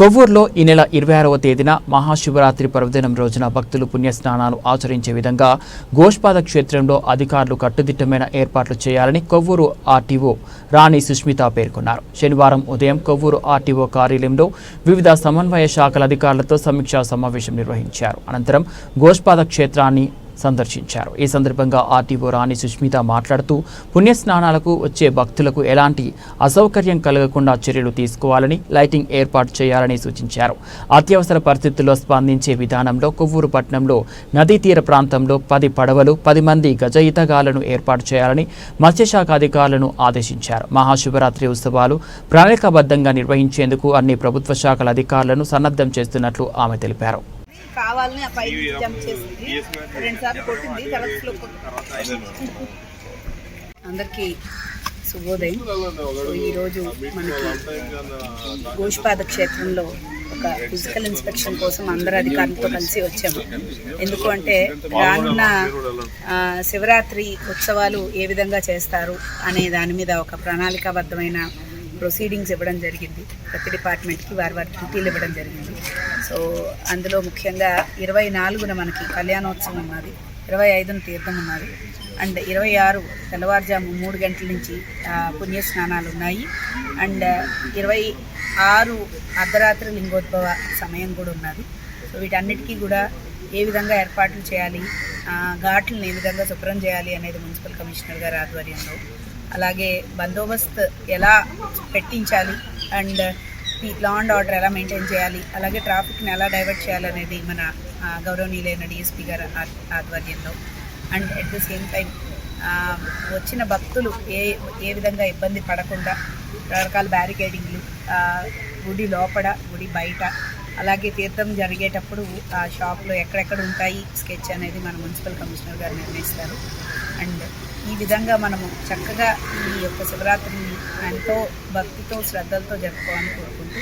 కొవ్వూరులో ఈ నెల ఇరవై ఆరవ తేదీన మహాశివరాత్రి పర్వదినం రోజున భక్తులు పుణ్యస్నానాలు ఆచరించే విధంగా గోష్పాద క్షేత్రంలో అధికారులు కట్టుదిట్టమైన ఏర్పాట్లు చేయాలని కొవ్వూరు ఆర్టీఓ రాణి సుష్మిత పేర్కొన్నారు. శనివారం ఉదయం కొవ్వూరు ఆర్టీఓ కార్యాలయంలో వివిధ సమన్వయ శాఖల అధికారులతో సమీక్షా సమావేశం నిర్వహించారు. అనంతరం గోష్పాద క్షేత్రాన్ని సందర్శించారు. ఈ సందర్భంగా ఆర్టీఓ రాణి సుష్మిత మాట్లాడుతూ పుణ్యస్నానాలకు వచ్చే భక్తులకు ఎలాంటి అసౌకర్యం కలగకుండా చర్యలు తీసుకోవాలని లైటింగ్ ఏర్పాటు చేయాలని సూచించారు. అత్యవసర పరిస్థితుల్లో స్పందించే విధానంలో కొవ్వూరు పట్టణంలో నదీ తీర ప్రాంతంలో పది పడవలు పది మంది గజ ఈతగాళ్ళను ఏర్పాటు చేయాలని మత్స్యశాఖ అధికారులను ఆదేశించారు. మహాశివరాత్రి ఉత్సవాలు ప్రణాళికాబద్ధంగా నిర్వహించేందుకు అన్ని ప్రభుత్వ శాఖల అధికారులను సన్నద్ధం చేస్తున్నట్లు ఆమె తెలిపారు. కావాలని ఆ పైకి జంప్ చేసింది. రెండు సార్లు కొట్టింది తర్వాత స్లో అందరికీ శుభోదయం. ఈరోజు మనకి గోష్పాద క్షేత్రంలో ఒక ఫిజికల్ ఇన్స్పెక్షన్ కోసం అందరు అధికారులతో కలిసి వచ్చాము. ఎందుకు అంటే రానున్న శివరాత్రి ఉత్సవాలు ఏ విధంగా చేస్తారు అనే దాని మీద ఒక ప్రణాళికాబద్ధమైన ప్రొసీడింగ్స్ ఇవ్వడం జరిగింది. ప్రతి డిపార్ట్మెంట్కి వారి వారి డ్యూటీలు ఇవ్వడం జరిగింది. సో అందులో ముఖ్యంగా ఇరవై నాలుగున మనకి కళ్యాణోత్సవం ఉన్నది ఇరవై ఐదున తీర్థం ఉన్నది అండ్ ఇరవై ఆరు తెల్లవారుజాము మూడు గంటల నుంచి పుణ్యస్నానాలు పుణ్య స్నానాలు ఉన్నాయి. అండ్ ఇరవై ఆరు అర్ధరాత్రి లింగోద్భవ సమయం కూడా ఉన్నది. సో వీటన్నిటికీ కూడా ఏ విధంగా ఏర్పాట్లు చేయాలి ఘాట్లను ఏ విధంగా శుభ్రం చేయాలి అనేది మున్సిపల్ కమిషనర్ గారి ఆధ్వర్యంలో. అలాగే బందోబస్తు ఎలా పెట్టించాలి అండ్ లా అండ్ ఆర్డర్ ఎలా మెయింటైన్ చేయాలి? అలాగే ట్రాఫిక్ని ఎలా డైవర్ట్ చేయాలి అనేది మన గౌరవనీయులైన డిఎస్పీ గారు ఆధ్వర్యంలో. And at the same time వచ్చిన భక్తులు ఏ ఏ విధంగా ఇబ్బంది పడకుండా రకరకాల బ్యారికేడింగ్లు గుడి లోపల గుడి బయట అలాగే తీర్థం జరిగేటప్పుడు ఆ షాప్లో ఎక్కడెక్కడ ఉంటాయి స్కెచ్ అనేది మన మున్సిపల్ కమిషనర్ గారు నిర్ణయిస్తారు. అండ్ ఈ విధంగా మనము చక్కగా ఈ యొక్క శివరాత్రిని ఎంతో భక్తితో శ్రద్ధలతో జరుపుకోవాలని కోరుకుంటూ